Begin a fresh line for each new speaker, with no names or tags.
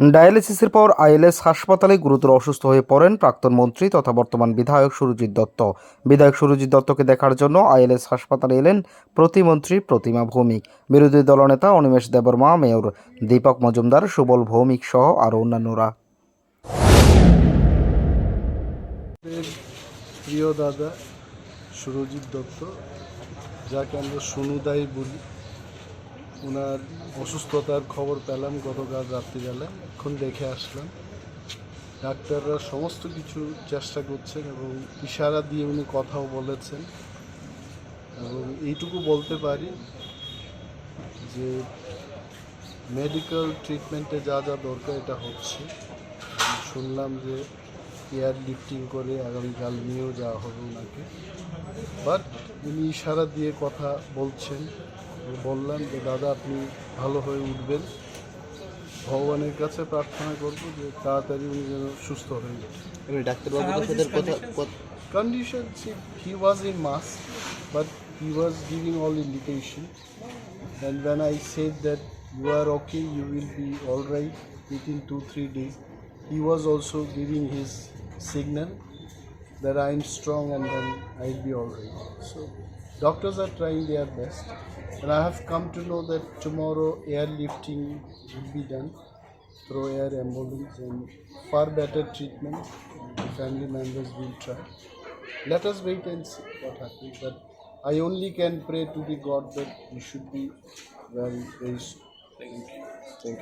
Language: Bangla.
ডায়ালিসিসের পর আইএলএস হাসপাতালে গুরুতর অসুস্থ হয়ে পড়েন প্রাক্তন মন্ত্রী তথা বর্তমান বিধায়ক সুরজিৎ দত্ত। বিধায়ক সুরজিৎ দত্তকে দেখার জন্য আইএলএস হাসপাতালে এলেন প্রতিমন্ত্রী প্রতিমা ভৌমিক। বিরোধী দলনেতা অনিমেষ দেববর্মা, মেয়র দীপক মজুমদার, সুবল ভৌমিক সহ আরও অন্যান্যরা।
প্রিয় দাদা সুরজিৎ দত্ত, যাকে আমরা সোনুদাই বলি ওনার অসুস্থতার খবর পেলাম গতকাল রাত্রিবেলা। এখন দেখে আসলাম। ডাক্তাররা সমস্ত কিছু চেষ্টা করছেন এবং ইশারা দিয়ে উনি কথাও বলেছেন। এবং এইটুকু বলতে পারি যে মেডিকেল ট্রিটমেন্টে যা যা দরকার এটা হচ্ছে। শুনলাম যে এয়ার লিফটিং করে আগামীকাল নিয়েও যাওয়া হবে ওনাকে বাট উনি ইশারা দিয়ে কথা বলছেন। বললেন যে দাদা আপনি ভালো হয়ে উঠবেন। ভগবানের কাছে প্রার্থনা করব যে তাড়াতাড়ি উনি যেন সুস্থ হয়ে condition he was in mass but he was giving all indication and when I said that you are okay you be all right two three days he also giving his signal that i am strong and then i'll be all right so doctors are trying their best and i have come to know that tomorrow airlifting will be done through air ambulance and far better treatment the family members will try let us wait and see what happens. But I only can pray to the God that you should be well very soon. Thank you. Thank you.